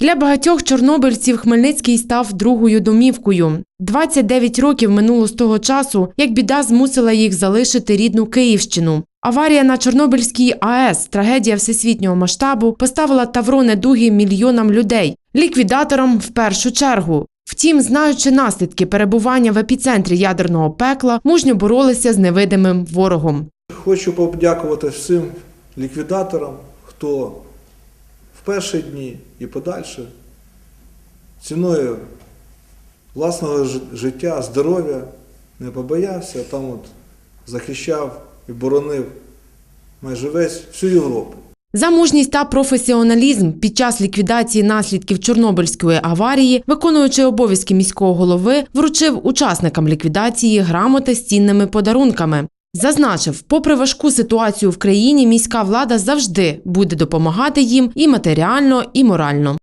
Для багатьох чорнобильців Хмельницький став другою домівкою. 29 років минуло з того часу, як біда змусила їх залишити рідну Київщину. Аварія на Чорнобильській АЕС, трагедія всесвітнього масштабу, поставила тавро недуги мільйонам людей, ліквідаторам в першу чергу. Втім, знаючи наслідки перебування в епіцентрі ядерного пекла, мужньо боролися з невидимим ворогом. Хочу подякувати всім ліквідаторам, хто перші дні і подальше ціною власного життя, здоров'я не побоявся, там от захищав і боронив майже весь всю Європу. За мужність та професіоналізм під час ліквідації наслідків Чорнобильської аварії, виконуючи обов'язки міського голови, вручив учасникам ліквідації грамоти з цінними подарунками. Зазначив, попри важку ситуацію в країні, міська влада завжди буде допомагати їм і матеріально, і морально.